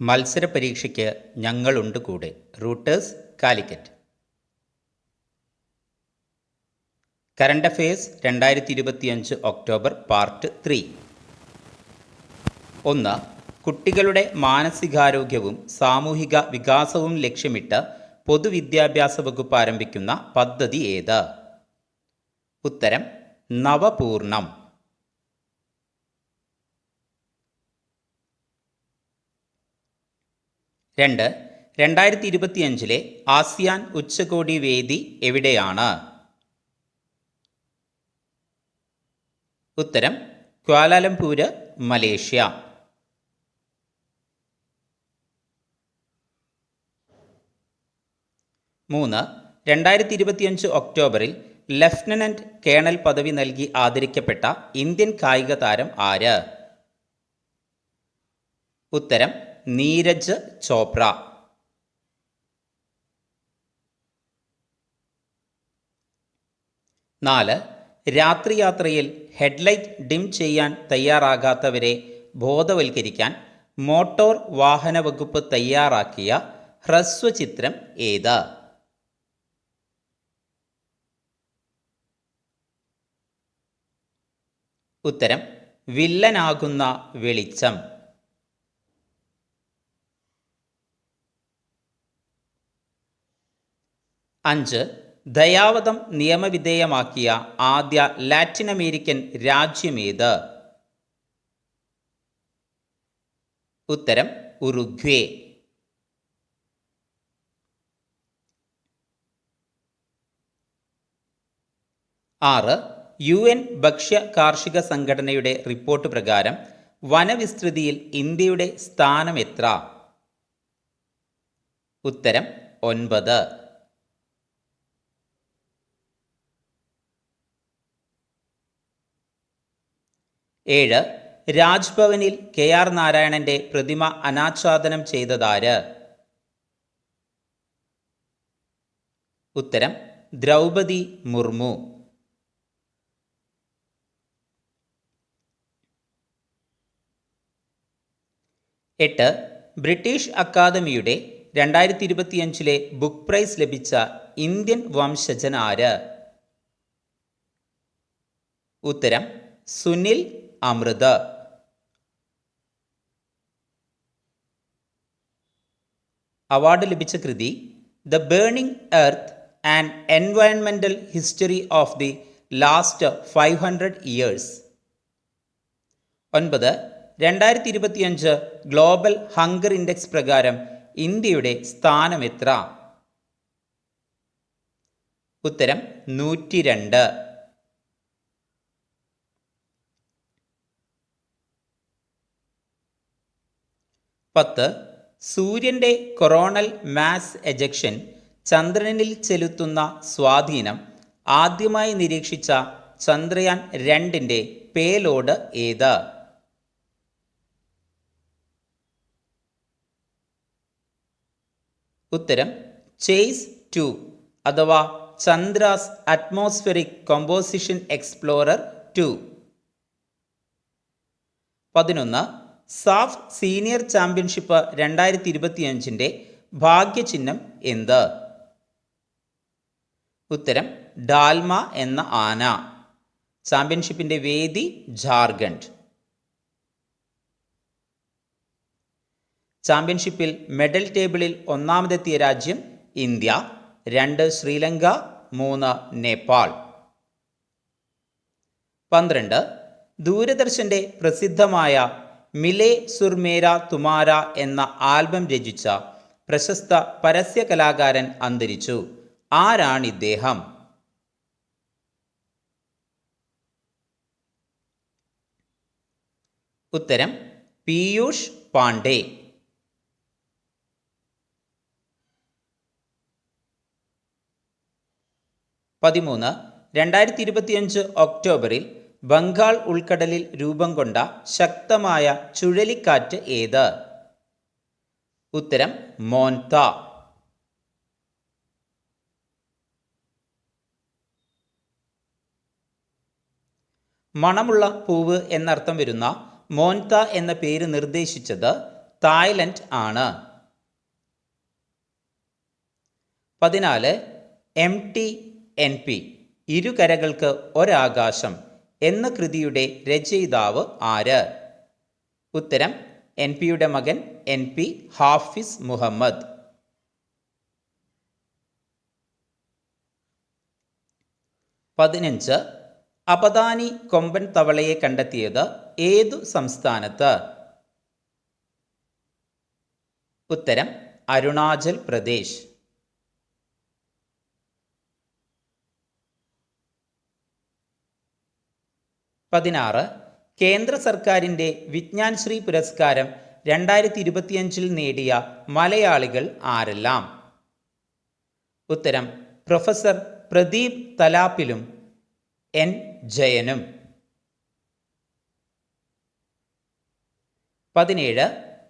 മത്സര പരീക്ഷയ്ക്ക് ഞങ്ങളുണ്ട് കൂടെ റൂട്ടേഴ്സ് കാലിക്കറ്റ്. കറണ്ട് അഫയേഴ്സ് രണ്ടായിരത്തി ഇരുപത്തിയഞ്ച് ഒക്ടോബർ പാർട്ട് ത്രീ. ഒന്ന് കുട്ടികളുടെ മാനസികാരോഗ്യവും സാമൂഹിക വികാസവും ലക്ഷ്യമിട്ട് പൊതുവിദ്യാഭ്യാസ വകുപ്പ് ആരംഭിക്കുന്ന പദ്ധതി ഏത്? ഉത്തരം നവപൂർണം. രണ്ട് രണ്ടായിരത്തി ഇരുപത്തിയഞ്ചിലെ ആസിയാൻ ഉച്ചകോടി വേദി എവിടെയാണ്? ഉത്തരം ക്വാലാലംപൂര് മലേഷ്യ. മൂന്ന് രണ്ടായിരത്തി ഇരുപത്തിയഞ്ച് ഒക്ടോബറിൽ ലഫ്റ്റനന്റ് കേണൽ പദവി നൽകി ആദരിക്കപ്പെട്ട ഇന്ത്യൻ കായിക താരം ആര്? ഉത്തരം നീരജ് ചോപ്ര. നാല് രാത്രിയാത്രയിൽ ഹെഡ്ലൈറ്റ് ഡിം ചെയ്യാൻ തയ്യാറാകാത്തവരെ ബോധവൽക്കരിക്കാൻ മോട്ടോർ വാഹന വകുപ്പ് തയ്യാറാക്കിയ ഹ്രസ്വചിത്രം ഏത്? ഉത്തരം വില്ലനാകുന്ന വെളിച്ചം. അഞ്ച് ദയാവധം നിയമവിധേയമാക്കിയ ആദ്യ ലാറ്റിൻ അമേരിക്കൻ രാജ്യമേത് ഉത്തരം ഉറുഗ്വേ. ആറ് യു എൻ ഭക്ഷ്യ കാർഷിക സംഘടനയുടെ റിപ്പോർട്ട് പ്രകാരം വനവിസ്തൃതിയിൽ ഇന്ത്യയുടെ സ്ഥാനം എത്ര? ഉത്തരം ഒൻപത്. ഏഴ് രാജ്ഭവനിൽ കെ ആർ നാരായണന്റെ പ്രതിമ അനാച്ഛാദനം ചെയ്തതാര്? ഉത്തരം ദ്രൗപതി മുർമു. എട്ട് ബ്രിട്ടീഷ് അക്കാദമിയുടെ രണ്ടായിരത്തി ഇരുപത്തിയഞ്ചിലെ ബുക്ക് പ്രൈസ് ലഭിച്ച ഇന്ത്യൻ വംശജൻ ആര് ഉത്തരം സുനിൽ അമൃത്. അവാർഡ് ലഭിച്ച കൃതി the burning earth and എൻവയൺമെന്റൽ history of the last five hundred years ഒൻപത് രണ്ടായിരത്തി ഇരുപത്തിയഞ്ച് ഗ്ലോബൽ ഹങ്കർ ഇൻഡെക്സ് പ്രകാരം ഇന്ത്യയുടെ സ്ഥാനം എത്ര ഉത്തരം നൂറ്റി രണ്ട് പത്ത് സൂര്യന്റെ കൊറോണൽ മാസ് എജക്ഷൻ ചന്ദ്രനിൽ ചെലുത്തുന്ന സ്വാധീനം ആദ്യമായി നിരീക്ഷിച്ച ചന്ദ്രയാൻ രണ്ടിന്റെ പേലോഡ് ഏത്? ഉത്തരം ചേസ് ടു അഥവാ Chandra's atmospheric composition explorer two. പതിനൊന്ന് സാഫ് സീനിയർ ചാമ്പ്യൻഷിപ്പ് രണ്ടായിരത്തി ഇരുപത്തിയഞ്ചിന്റെ ഭാഗ്യചിഹ്നം എന്ത്? ഉത്തരം ഡാൽമ എന്ന ആന. ചാമ്പ്യൻഷിപ്പിന്റെ വേദി ജാർഖണ്ഡ്. ചാമ്പ്യൻഷിപ്പിൽ മെഡൽ ടേബിളിൽ ഒന്നാമതെത്തിയ രാജ്യം ഇന്ത്യ. രണ്ട് ശ്രീലങ്ക. മൂന്ന് നേപ്പാൾ. പന്ത്രണ്ട് ദൂരദർശന്റെ പ്രസിദ്ധമായ മിലെ സുർമേര തുമാര എന്ന ആൽബം രചിച്ച പ്രശസ്ത പരസ്യ കലാകാരൻ അന്തരിച്ചു. ആരാണിദ്ദേഹം? ഉത്തരം പീയൂഷ് പാണ്ഡെ. പതിമൂന്ന് രണ്ടായിരത്തി ഇരുപത്തിയഞ്ച് ഒക്ടോബറിൽ ബംഗാൾ ഉൾക്കടലിൽ രൂപം കൊണ്ട ശക്തമായ ചുഴലിക്കാറ്റ് ഏത്? ഉത്തരം മോൻത. മണമുള്ള പൂവ് എന്നർത്ഥം വരുന്ന മോൻത എന്ന പേര് നിർദ്ദേശിച്ചത് തായ്ലൻഡ് ആണ്. പതിനാല് എം ടി എൻ പി ഇരുകരകൾക്ക് ഒരാകാശം. എന്ന കൃതിയുടെ രചയിതാവ് ആര്? ഉത്തരം എൻ പിയുടെ മകൻ എൻ പി ഹാഫിസ് മുഹമ്മദ്. പതിനഞ്ച് അപദാനി കൊമ്പൻ തവളയെ കണ്ടെത്തിയത് ഏതു സംസ്ഥാനത്ത്? ഉത്തരം അരുണാചൽ പ്രദേശ്. പതിനാറ് കേന്ദ്ര സർക്കാരിന്റെ വിജ്ഞാൻശ്രീ പുരസ്കാരം രണ്ടായിരത്തി ഇരുപത്തിയഞ്ചിൽ നേടിയ മലയാളികൾ ആരെല്ലാം? ഉത്തരം പ്രൊഫസർ പ്രദീപ് തലാപ്പിലും എൻ. ജയനും. പതിനേഴ്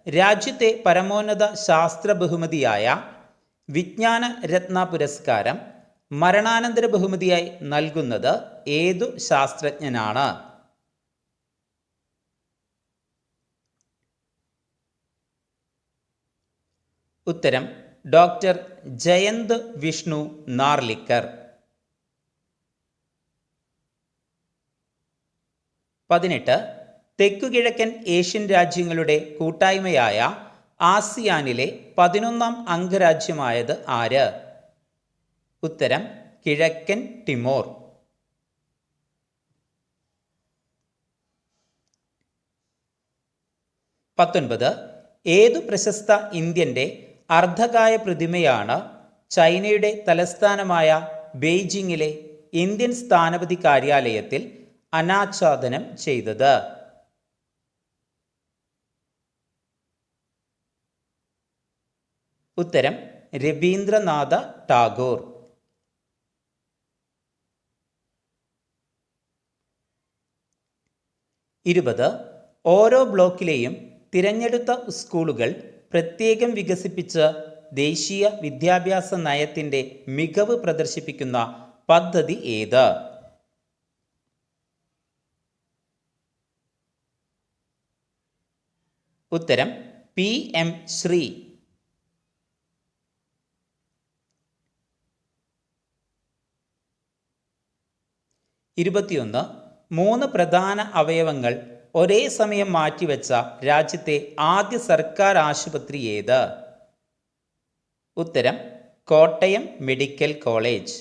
രാജ്യത്തെ പരമോന്നത ശാസ്ത്ര ബഹുമതിയായ വിജ്ഞാന രത്ന പുരസ്കാരം മരണാനന്തര ബഹുമതിയായി നൽകുന്നത് ഏതു ശാസ്ത്രജ്ഞനാണ്? ഉത്തരം ഡോക്ടർ ജയന്ത് വിഷ്ണു നാർലിക്കർ. പതിനെട്ട് തെക്കുകിഴക്കൻ ഏഷ്യൻ രാജ്യങ്ങളുടെ കൂട്ടായ്മയായ ആസിയാനിലെ പതിനൊന്നാം അംഗരാജ്യമായത് ആര്? ഉത്തരം കിഴക്കൻ ടിമോർ. പത്തൊൻപത് ഏതു പ്രശസ്ത ഇന്ത്യന്റെ അർദ്ധകായ പ്രതിമയാണ് ചൈനയുടെ തലസ്ഥാനമായ ബെയ്ജിങ്ങിലെ ഇന്ത്യൻ സ്ഥാനപതി കാര്യാലയത്തിൽ അനാച്ഛാദനം ചെയ്തത്. ഉത്തരം രവീന്ദ്രനാഥ ടാഗോർ. ഇരുപത് ഓരോ ബ്ലോക്കിലെയും തിരഞ്ഞെടുത്ത സ്കൂളുകൾ പ്രത്യേകം വികസിപ്പിച്ച ദേശീയ വിദ്യാഭ്യാസ നയത്തിന്റെ മികവ് പ്രദർശിപ്പിക്കുന്ന പദ്ധതി ഏത്? ഉത്തരം പി എം ശ്രീ. ഇരുപത്തിയൊന്ന് മൂന്ന് പ്രധാന അവയവങ്ങൾ ഒരേ സമയം മാറ്റിവെച്ച രാജ്യത്തെ ആദ്യ സർക്കാർ ആശുപത്രി ഏത്? ഉത്തരം കോട്ടയം മെഡിക്കൽ കോളേജ്.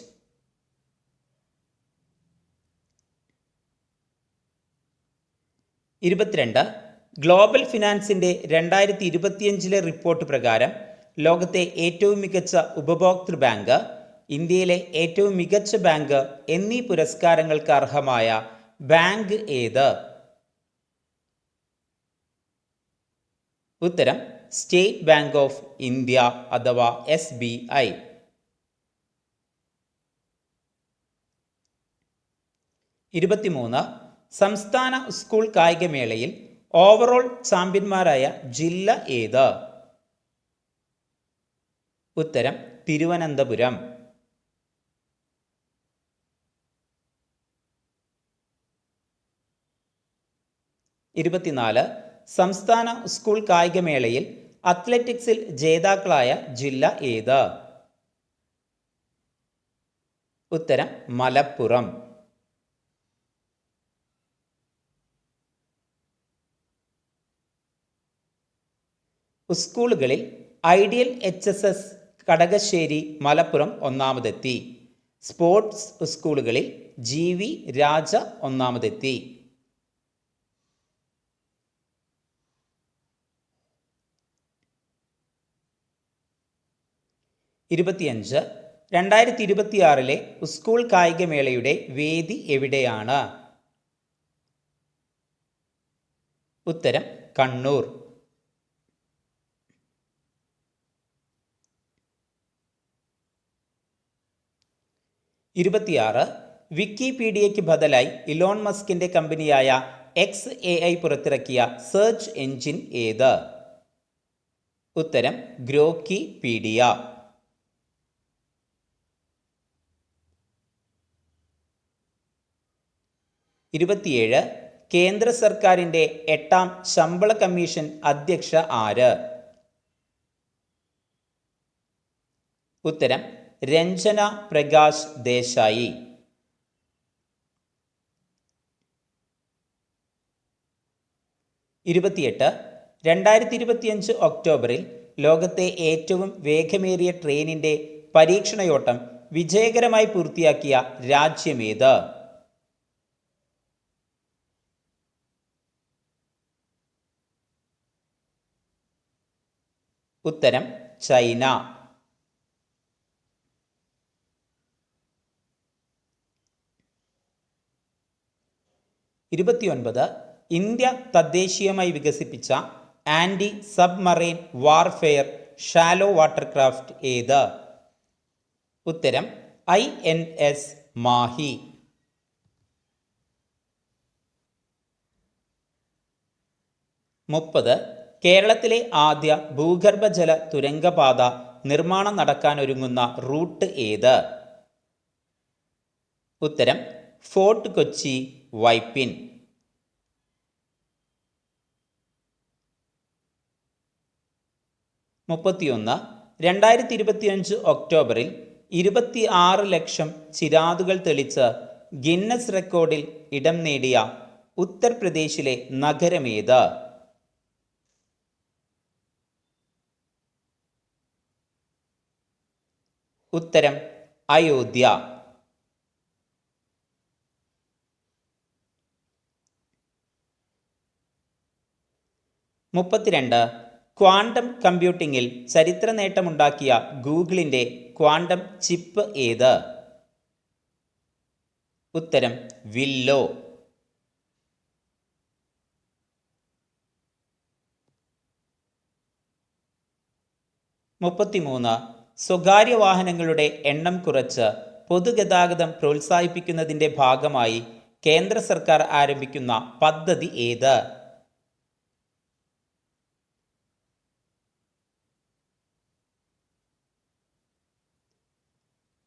ഇരുപത്തിരണ്ട് ഗ്ലോബൽ ഫിനാൻസിന്റെ രണ്ടായിരത്തി ഇരുപത്തിയഞ്ചിലെ റിപ്പോർട്ട് പ്രകാരം ലോകത്തെ ഏറ്റവും മികച്ച ഉപഭോക്തൃ ബാങ്ക് ഇന്ത്യയിലെ ഏറ്റവും മികച്ച ബാങ്ക് എന്നീ പുരസ്കാരങ്ങൾക്ക് അർഹമായ ബാങ്ക് ഏത്? ഉത്തരം സ്റ്റേറ്റ് ബാങ്ക് ഓഫ് ഇന്ത്യ അഥവാ എസ് ബി ഐ ഇരുപത്തിമൂന്ന് സംസ്ഥാന സ്കൂൾ കായികമേളയിൽ ഓവറോൾ ചാമ്പ്യന്മാരായ ജില്ല ഏത്? ഉത്തരം തിരുവനന്തപുരം. ഇരുപത്തിനാല് സംസ്ഥാന സ്കൂൾ കായികമേളയിൽ അത്ലറ്റിക്സിൽ ജേതാക്കളായ ജില്ല ഏത്? ഉത്തരം മലപ്പുറം. സ്കൂളുകളിൽ ideal H S S Kadakassery Malappuram ഒന്നാമതെത്തി. സ്പോർട്സ് സ്കൂളുകളിൽ ജി വി രാജ ഒന്നാമതെത്തി. ഇരുപത്തിയഞ്ച് രണ്ടായിരത്തി ഇരുപത്തിയാറിലെ സ്കൂൾ കായികമേളയുടെ വേദി എവിടെയാണ്? ഉത്തരം കണ്ണൂർ. ഇരുപത്തിയാറ് വിക്കിപീഡിയയ്ക്ക് ബദലായി ഇലോൺ മസ്കിന്റെ കമ്പനിയായ എക്സ് എ ഐ പുറത്തിറക്കിയ സെർച്ച് എഞ്ചിൻ ഏത്? ഉത്തരം ഗ്രോക്കി പീഡിയ ഇരുപത്തിയേഴ് കേന്ദ്ര സർക്കാരിന്റെ എട്ടാം ശമ്പള കമ്മീഷൻ അധ്യക്ഷ ആര്? ഉത്തരം രഞ്ജന പ്രകാശ് ദേശായി. ഇരുപത്തിയെട്ട് രണ്ടായിരത്തി ഇരുപത്തിയഞ്ച് ഒക്ടോബറിൽ ലോകത്തെ ഏറ്റവും വേഗമേറിയ ട്രെയിനിന്റെ പരീക്ഷണയോട്ടം വിജയകരമായി പൂർത്തിയാക്കിയ രാജ്യമേത് ഉത്തരം ചൈന. ഇരുപത്തിയൊൻപത് ഇന്ത്യ തദ്ദേശീയമായി വികസിപ്പിച്ച anti submarine warfare shallow water craft ഏത്? ഉത്തരം ഐ എൻ എസ് മാഹി. മുപ്പത് കേരളത്തിലെ ആദ്യ ഭൂഗർഭജല തുരങ്കപാത നിർമ്മാണം നടക്കാനൊരുങ്ങുന്ന റൂട്ട് ഏത്? ഉത്തരം ഫോർട്ട് കൊച്ചി വൈപ്പിൻ. മുപ്പത്തിയൊന്ന് രണ്ടായിരത്തി ഇരുപത്തിയഞ്ച് ഒക്ടോബറിൽ ഇരുപത്തി ആറ് ലക്ഷം ചിരാതുകൾ തെളിച്ച് ഗിന്നസ് റെക്കോർഡിൽ ഇടം നേടിയ ഉത്തർപ്രദേശിലെ നഗരമേത്? ഉത്തരം അയോധ്യ. മുപ്പത്തിരണ്ട് ക്വാണ്ടം കമ്പ്യൂട്ടിങ്ങിൽ ചരിത്ര നേട്ടമുണ്ടാക്കിയ ഗൂഗിളിന്റെ ക്വാണ്ടം ചിപ്പ് ഏത്? ഉത്തരം വില്ലോ. മുപ്പത്തിമൂന്ന് സ്വകാര്യ വാഹനങ്ങളുടെ എണ്ണം കുറച്ച് പൊതുഗതാഗതം പ്രോത്സാഹിപ്പിക്കുന്നതിന്റെ ഭാഗമായി കേന്ദ്ര സർക്കാർ ആരംഭിക്കുന്ന പദ്ധതി ഏത്?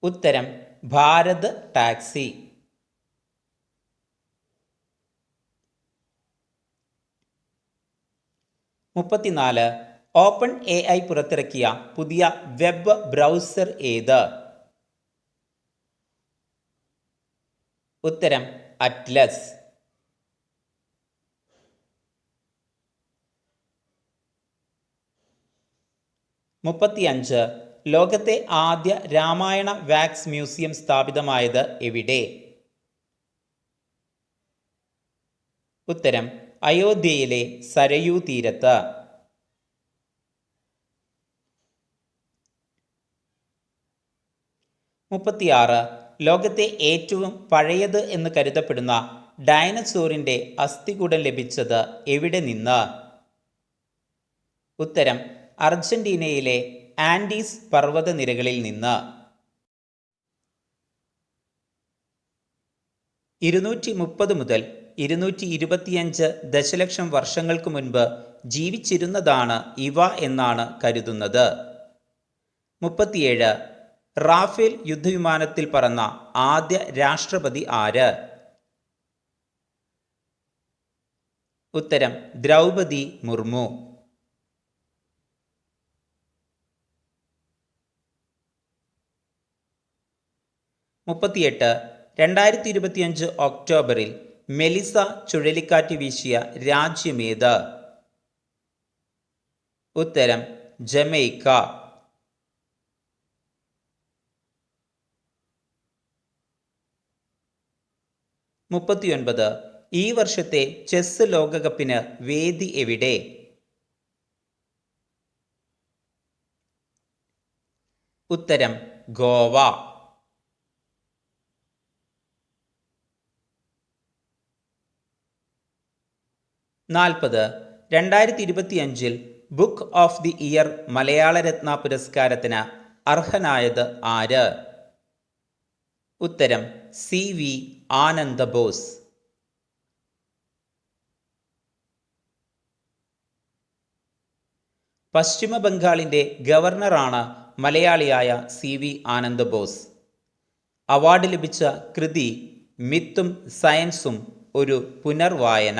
ഉത്തരം ഭാരത് ടാക്സി. മുപ്പത്തിനാല് ഓപ്പൺ എ ഐ പുറത്തിറക്കിയ പുതിയ വെബ് ബ്രൗസർ ഏത്? ഉത്തരം അറ്റ്ലസ്. മുപ്പത്തിയഞ്ച് ലോകത്തെ ആദ്യ രാമായണ വാക്സ് മ്യൂസിയം സ്ഥാപിതമായത് എവിടെ? ഉത്തരം അയോധ്യയിലെ സരയൂ തീരത്ത്. മുപ്പത്തിയാറ് ലോകത്തെ ഏറ്റവും പഴയത് എന്ന് കരുതപ്പെടുന്ന ഡയനസോറിന്റെ അസ്ഥികൂടം ലഭിച്ചത് എവിടെ നിന്ന്? ഉത്തരം അർജന്റീനയിലെ ആൻഡീസ് പർവതനിരകളിൽ നിന്ന്. ഇരുന്നൂറ്റി മുപ്പത് മുതൽ ഇരുന്നൂറ്റി ഇരുപത്തിയഞ്ച് ദശലക്ഷം വർഷങ്ങൾക്ക് മുൻപ് ജീവിച്ചിരുന്നതാണ് ഇവ എന്നാണ് കരുതുന്നത്. മുപ്പത്തിയേഴ് റാഫേൽ യുദ്ധവിമാനത്തിൽ പറന്ന ആദ്യ രാഷ്ട്രപതി ആര്? ഉത്തരം ദ്രൗപതി മുർമു. മുപ്പത്തിയെട്ട് രണ്ടായിരത്തി ഇരുപത്തിയഞ്ച് ഒക്ടോബറിൽ മെലിസ ചുഴലിക്കാറ്റ് വീശിയ രാജ്യമേത്? ഉത്തരം ജമൈക്ക. മുപ്പത്തിയൊൻപത്. ഈ വർഷത്തെ ചെസ് ലോകകപ്പിന് വേദി എവിടെ? ഉത്തരം ഗോവ. നാൽപ്പത്. രണ്ടായിരത്തി ഇരുപത്തിയഞ്ചിൽ ബുക്ക് ഓഫ് ദി ഇയർ മലയാള രത്ന പുരസ്കാരത്തിന് അർഹനായത് ആര്? ഉത്തരം സി വി ആനന്ദ ബോസ്. പശ്ചിമ ബംഗാളിന്റെ ഗവർണറാണ് മലയാളിയായ C V Ananda Bose. Award ലഭിച്ച കൃതി മിത്തും സയൻസും ഒരു പുനർവായന.